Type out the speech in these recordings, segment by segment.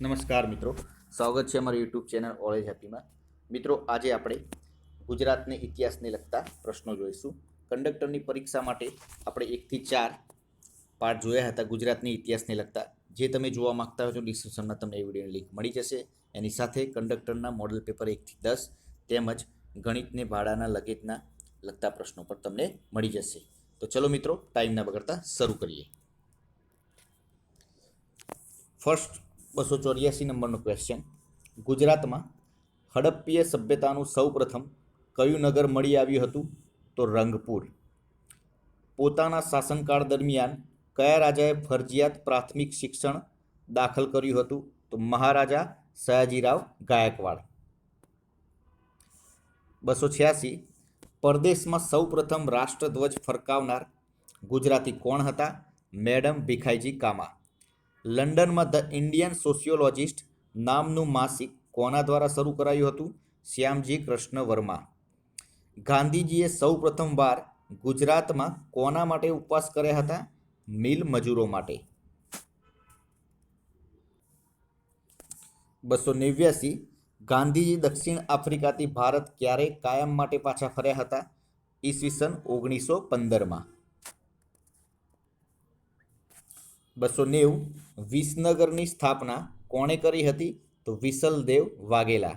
નમસ્કાર મિત્રો. સ્વાગત છે અમારી યુટ્યુબ ચેનલ ઓલેજ હેપીમાં મિત્રો, આજે આપણે ગુજરાતને ઇતિહાસને લગતા પ્રશ્નો જોઈશું. કંડક્ટરની પરીક્ષા માટે આપણે એકથી ચાર પાઠ જોયા હતા ગુજરાતની ઇતિહાસને લગતા. જે તમે જોવા માંગતા હો તો ડિસ્ક્રિપ્શનમાં તમને એ વિડીયોની લિંક મળી જશે. એની સાથે કંડક્ટરના મોડલ પેપર એકથી દસ તેમજ ગણિતને ભાડાના લગેજના લગતા પ્રશ્નો પર તમને મળી જશે. તો ચલો મિત્રો ટાઈમ ના બગડતા શરૂ કરીએ. ફર્સ્ટ બસો ચોર્યાસી નંબરનો ક્વેશ્ચન ગુજરાતમાં હડપ્પીય સભ્યતાનું સૌપ્રથમ કયું નગર મળી આવ્યું હતું? તો રંગપુર. પોતાના શાસનકાળ દરમિયાન કયા રાજાએ ફરજિયાત પ્રાથમિક શિક્ષણ દાખલ કર્યું હતું? તો મહારાજા સયાજીરાવ ગાયકવાડ. બસો છ્યાસી પરદેશમાં સૌપ્રથમ રાષ્ટ્રધ્વજ ફરકાવનાર ગુજરાતી કોણ હતા? મેડમ ભીખાઈજી કામા. લંડનમાં ધ ઇન્ડિયન સોશિયોલોજિસ્ટ નામનું માસિક કોના દ્વારા શરૂ કરાયું હતું? શ્યામજી કૃષ્ણ વર્મા ગાંધીજીએ સૌપ્રથમ વાર ગુજરાતમાં કોના માટે ઉપવાસ કર્યા હતા? મિલ મજૂરો માટે. બસો નેવ્યાસી. ગાંધીજી દક્ષિણ આફ્રિકાથી ભારત ક્યારે કાયમ માટે પાછા ફર્યા હતા? ઈસવીસન ઓગણીસો પંદરમાં. બસો નેવું વિસનગરની સ્થાપના કોણે કરી હતી? તો વિસલદેવ વાઘેલા.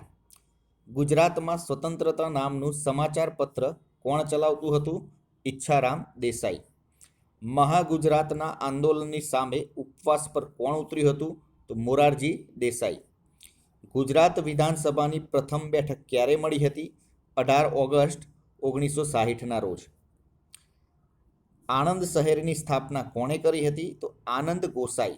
ગુજરાતમાં સ્વતંત્રતા નામનું સમાચાર પત્ર કોણ ચલાવતું હતું? ઈચ્છારામ દેસાઈ. મહાગુજરાતના આંદોલનની સામે ઉપવાસ પર કોણ ઉતર્યું હતું? તો મોરારજી દેસાઈ. ગુજરાત વિધાનસભાની પ્રથમ બેઠક ક્યારે મળી હતી? અઢાર ઓગસ્ટ ઓગણીસો સાહીઠના રોજ. આણંદ શહેરની સ્થાપના કોણે કરી હતી? તો આનંદ ગોસાઈ.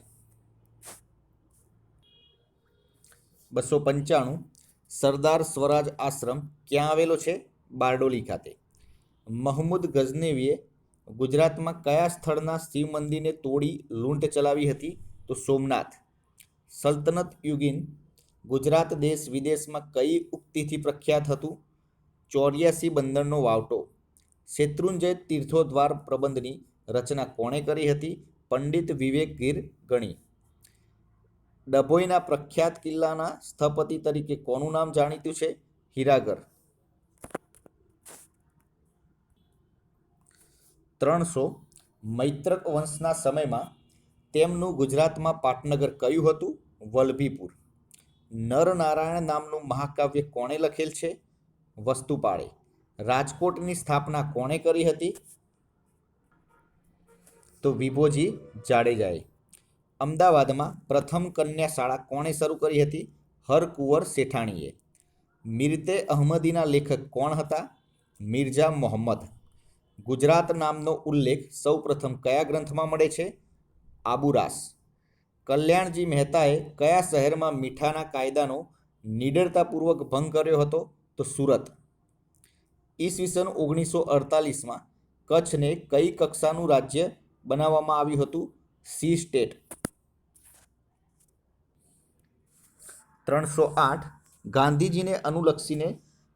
બસો પંચાણું. સરદાર સ્વરાજ આશ્રમ ક્યાં આવેલો છે? બારડોલી ખાતે. મહમૂદ ગઝનેવીએ ગુજરાતમાં કયા સ્થળના શિવ મંદિરને તોડી લૂંટ ચલાવી હતી? તો સોમનાથ. સલ્તનત યુગીન ગુજરાત દેશ વિદેશમાં કઈ ઉક્તિથી પ્રખ્યાત હતું? ચોર્યાસી બંદરનો વાવટો. શેત્રુંજય તીર્થોદ્વાર પ્રબંધની રચના કોણે કરી હતી? પંડિત વિવેક ગીર ગણી. ડભોઈના પ્રખ્યાત કિલ્લાના સ્થપતિ તરીકે કોનું નામ જાણીતું છે? હીરાગર. ત્રણસો મૈત્રક વંશના સમયમાં તેમનું ગુજરાતમાં પાટનગર કયું હતું? વલભીપુર. નરનારાયણ નામનું મહાકાવ્ય કોણે લખેલ છે? વસ્તુપાળે. રાજકોટની સ્થાપના કોણે કરી હતી? તો વિભોજી જાડેજાએ. અમદાવાદમાં પ્રથમ કન્યા શાળા કોણે શરૂ કરી હતી? હરકુંવર શેઠાણીએ. મિર્તે અહમદીના લેખક કોણ હતા? મિર્ઝા મોહમ્મદ. ગુજરાત નામનો ઉલ્લેખ સૌપ્રથમ કયા ગ્રંથમાં મળે છે? આબુરાસ. કલ્યાણજી મહેતાએ કયા શહેરમાં મીઠાના કાયદાનો નિડરતાપૂર્વક ભંગ કર્યો હતો? તો સુરત. ઈસવીસન ઓગણીસો અડતાલીસમાં કચ્છને કઈ કક્ષાનું રાજ્ય બનાવવામાં આવ્યું હતું? C state. ત્રણસો આઠ. ગાંધીજીને અનુલક્ષીને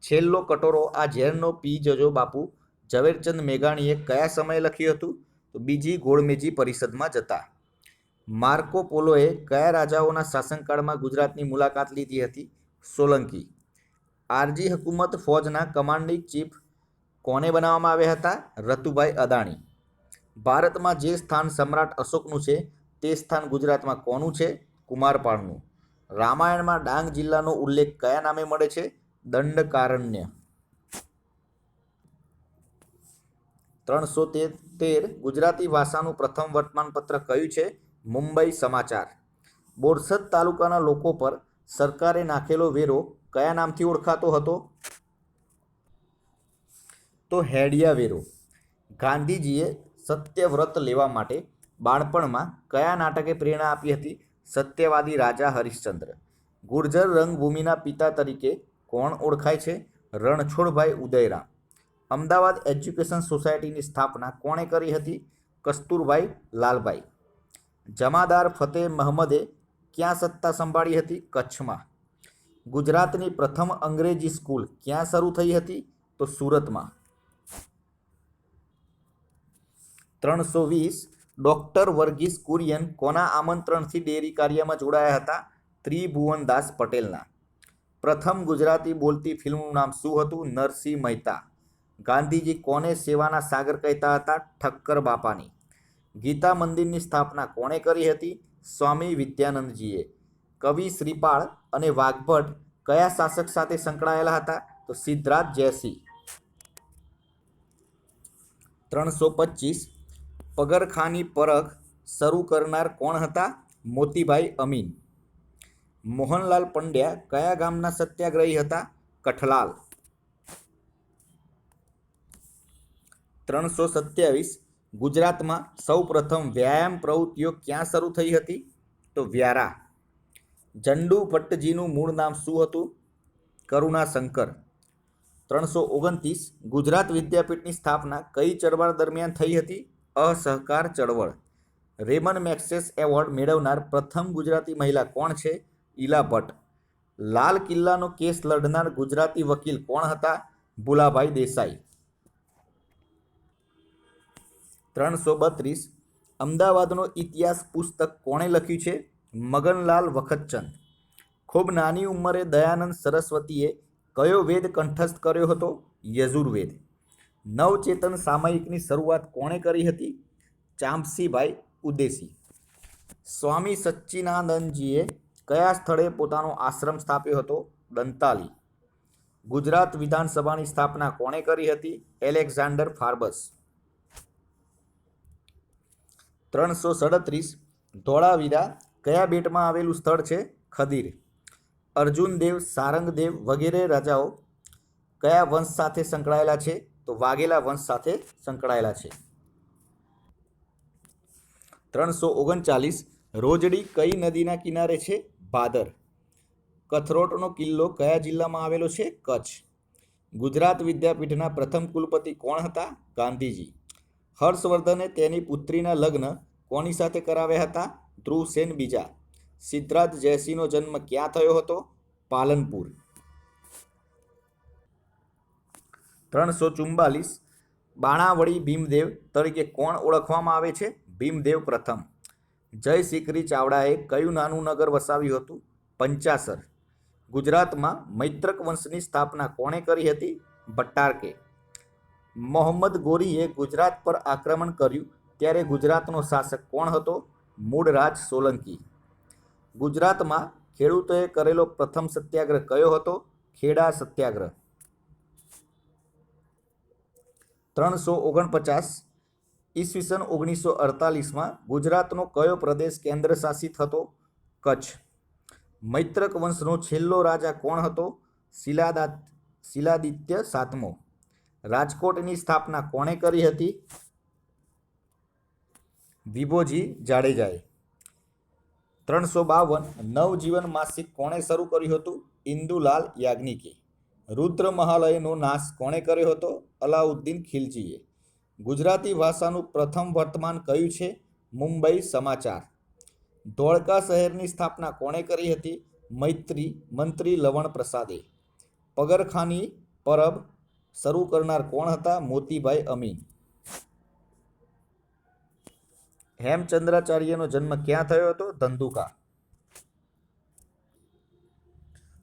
છેલ્લો કટોરો આ ઝેરનો પી જજો બાપુ ઝવેરચંદ મેઘાણીએ કયા સમયે લખ્યું હતું? તો બીજી ગોળમેજી પરિષદમાં જતા. માર્કો પોલોએ કયા રાજાઓના શાસનકાળમાં ગુજરાતની મુલાકાત લીધી હતી? સોલંકી. આરજી હકુમત ફોજના કમાન્ડિંગ ચીફ કોને બનાવવામાં આવ્યા હતા? રતુભાઈ અદાણી. ભારતમાં જે સ્થાન સમ્રાટ અશોકનું છે, તે સ્થાન ગુજરાતમાં કોનું છે? કુમારપાળનું. રામાયણમાં ડાંગ જિલ્લાનો ઉલ્લેખ કયા નામે મળે છે? દંડકારણ્ય. ત્રણસો તેર ગુજરાતી ભાષાનું પ્રથમ વર્તમાનપત્ર કયું છે? મુંબઈ સમાચાર. બોરસદ તાલુકાના લોકો પર સરકારે નાખેલો વેરો કયા નામથી ઓળખાતો હતો? તો હેડિયા વેરો. ગાંધીજીએ સત્યવ્રત લેવા માટે બાળપણમાં કયા નાટકે પ્રેરણા આપી હતી? સત્યવાદી રાજા હરિશ્ચંદ્ર. ગુર્જર રંગભૂમિના પિતા તરીકે કોણ ઓળખાય છે? રણછોડભાઈ ઉદયરામ. અમદાવાદ એજ્યુકેશન સોસાયટીની સ્થાપના કોણે કરી હતી? કસ્તુરભાઈ લાલભાઈ. જમાદાર ફતેહ મહમદે ક્યાં સત્તા સંભાળી હતી? કચ્છમાં. ગુજરાતની પ્રથમ અંગ્રેજી સ્કૂલ ક્યાં શરૂ થઈ હતી? તો સુરતમાં. ત્રણસો વીસ ડૉક્ટર વર્ગીસ કુરિયન કોના આમંત્રણથી ડેરી કાર્યમાં જોડાયા હતા? ત્રિભુવનદાસ પટેલના. પ્રથમ ગુજરાતી બોલતી ફિલ્મનું નામ શું હતું? નરસિંહ મહેતા. ગાંધીજી કોને સેવાના સાગર કહેતા હતા? ઠક્કર બાપાની. ગીતા મંદિરની સ્થાપના કોણે કરી હતી? સ્વામી વિદ્યાનંદજીએ. કવિ શ્રીપાળ અને વાઘભટ્ટ કયા શાસક સાથે સંકળાયેલા હતા? તો સિદ્ધરાજ જયસિંહ. ત્રણસો પચીસ. પગરખાની પરખ શરૂ કરનાર કોણ હતા? મોતીભાઈ અમીન. મોહનલાલ પંડ્યા કયા ગામના સત્યાગ્રહી હતા? કઠલાલ. ત્રણસો સત્યાવીસ. ગુજરાતમાં સૌ પ્રથમ વ્યાયામ પ્રવૃત્તિઓ ક્યાં શરૂ થઈ હતી? તો વ્યારા. જંડુ ભટ્ટજીનું મૂળ નામ શું હતું? કરુણાશંકર ત્રણસો ઓગણત્રીસ ગુજરાત વિદ્યાપીઠની સ્થાપના કઈ ચળવળ દરમિયાન થઈ હતી? અસહકાર ચળવળ. રેમન મેક્સેસ એવોર્ડ મેળવનાર પ્રથમ ગુજરાતી મહિલા કોણ છે? ઈલા ભટ્ટ. લાલ કિલ્લાનો કેસ લડનાર ગુજરાતી વકીલ કોણ હતા? ભુલાભાઈ દેસાઈ. ત્રણસો બત્રીસ. અમદાવાદનો ઇતિહાસ પુસ્તક કોણે લખ્યું છે? મગનલાલ વખતચંદ. ખૂબ નાની ઉંમરે દયાનંદ સરસ્વતીએ કયો વેદ કંઠસ્થ કર્યો હતો? યજુર્વેદ. નવચેતન સામયિકની શરૂઆત કોણે કરી હતી? ચાંપસીભાઈ ઉદેસી સ્વામી સચ્ચિનાનંદજીએ કયા સ્થળે પોતાનો આશ્રમ સ્થાપ્યો હતો? દંતાલી. ગુજરાત વિધાનસભાની સ્થાપના કોણે કરી હતી? Alexander Forbes. ત્રણસો સડત્રીસ. ધોળાવીરા કયા બેટમાં આવેલું સ્થળ છે? ખદીર. અર્જુનદેવ સારંગદેવ વગેરે રાજાઓ કયા વંશ સાથે સંકળાયેલા છે? તો વાઘેલા વંશ સાથે સંકળાયેલા છે. ત્રણસો ઓગણચાલીસ, રોજડી કઈ નદીના કિનારે છે? ભાદર. કથરોટનો કિલ્લો કયા જિલ્લામાં આવેલો છે? કચ્છ. ગુજરાત વિદ્યાપીઠના પ્રથમ કુલપતિ કોણ હતા? ગાંધીજી. હર્ષવર્ધને તેની પુત્રીના લગ્ન કોની સાથે કરાવ્યા હતા? ધ્રુવસેન બીજા. સિદ્ધાર્થ જયસિંહનો જન્મ ક્યાં થયો હતો? પાલનપુર. ત્રણસો ચુમ્બાલીસ બાણાવળી ભીમદેવ તરીકે કોણ ઓળખવામાં આવે છે? ભીમદેવ પ્રથમ. જય સિકરી ચાવડાએ કયું નાનું નગર વસાવ્યું હતું? પંચાસર. ગુજરાતમાં મૈત્રક વંશની સ્થાપના કોણે કરી હતી? ભટ્ટારકે. મોહમ્મદ ગોરીએ ગુજરાત પર આક્રમણ કર્યું. ત્યારે ગુજરાતનો શાસક કોણ હતો? મૂળરાજ સોલંકી. ગુજરાતમાં ખેડૂતોએ કરેલો પ્રથમ સત્યાગ્રહ કયો હતો? ખેડા સત્યાગ્રહ. ત્રણસો ઓગણપચાસ ઈસવીસન ઓગણીસો અડતાલીસમાં ગુજરાતનો કયો પ્રદેશ કેન્દ્ર શાસિત હતો? કચ્છ. મૈત્રક વંશનો છેલ્લો રાજા કોણ હતો? શિલાદા, શિલાદિત્ય સાતમો. રાજકોટની સ્થાપના કોણે કરી હતી? વિભોજી જાડેજાએ. ત્રણસો બાવન નવજીવન માસિક કોણે શરૂ કર્યું હતું? ઇન્દુલાલ યાજ્ઞિકે. રુદ્ર મહાલયનો નાશ કોણે કર્યો હતો? અલાઉદ્દીન ખિલજીએ. ગુજરાતી ભાષાનું પ્રથમ વર્તમાન કયું છે? મુંબઈ સમાચાર. ધોળકા શહેરની સ્થાપના કોણે કરી હતી? મૈત્રી, મંત્રી લવણ પ્રસાદે. પગરખાની પરબ શરૂ કરનાર કોણ હતા? મોતીભાઈ અમીન. હેમચંદ્રાચાર્યનો જન્મ ક્યાં થયો હતો? ધંધુકા.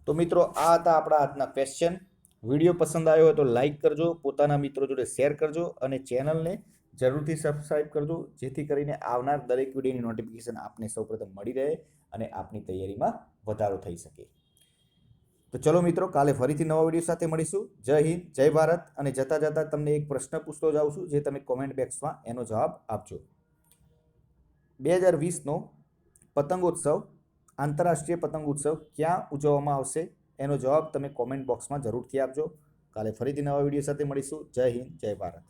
તો મિત્રો, આ હતા આપણા આજના ક્વેશ્ચન વીડિયો પસંદ આવ્યો હોય તો લાઈક કરજો, પોતાના મિત્રો જોડે શેર કરજો અને ચેનલને જરૂરથી સબસ્ક્રાઈબ કરજો, જેથી કરીને આવનાર દરેક વિડીયોની નોટિફિકેશન આપને સૌપ્રથમ મળી રહે અને આપની તૈયારીમાં વધારો થઈ શકે. તો ચલો મિત્રો, કાલે ફરીથી નવા વીડિયો સાથે મળીશું. જય હિન્દ, જય ભારત અને જતાં જતાં તમને એક પ્રશ્ન પૂછતો જાઉં છું, જે તમે કોમેન્ટ બોક્સમાં એનો જવાબ આપજો. બે હજાર વીસનો પતંગોત્સવ, આંતરરાષ્ટ્રીય પતંગ ઉત્સવ ક્યાં ઉજવવામાં આવશે? એનો જવાબ તમે કોમેન્ટ બોક્સમાં જરૂરથી આપજો. કાલે ફરીથી નવા વીડિયો સાથે મળીશું. જય હિન્દ, જય ભારત.